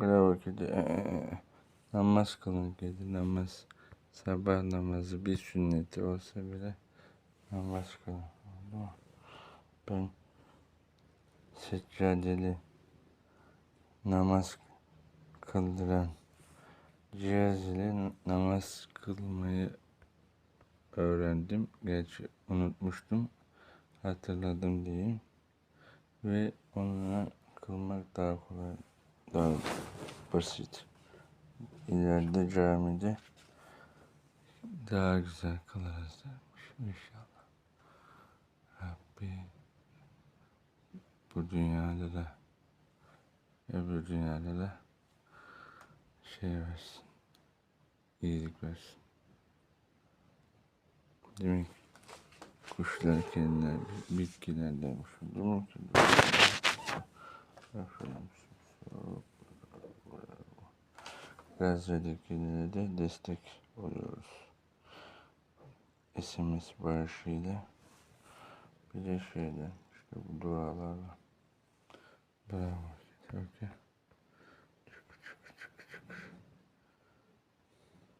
Bravo kedi. Ee, namaz kılın kedi. Namaz. Sabah namazı bir sünneti olsa bile namaz kılın. Mu? Ben seccadeli namaz kıldıran cihaz ile namaz kılmayı öğrendim. Gerçi unutmuştum. Hatırladım diyeyim. Ve onunla kılmak daha kolay, daha basit. İleride camide daha güzel kılarız dermiş inşallah. Rabbi bu dünyada da öbür dünyada da şey versin. iyilik versin. Demek kuşlar, kediler, bitkiler demiş. Değil mi? Gazze'dekilere de destek oluyoruz. SMS bağışıyla bir de şeyden işte bu dualarla. Bravo.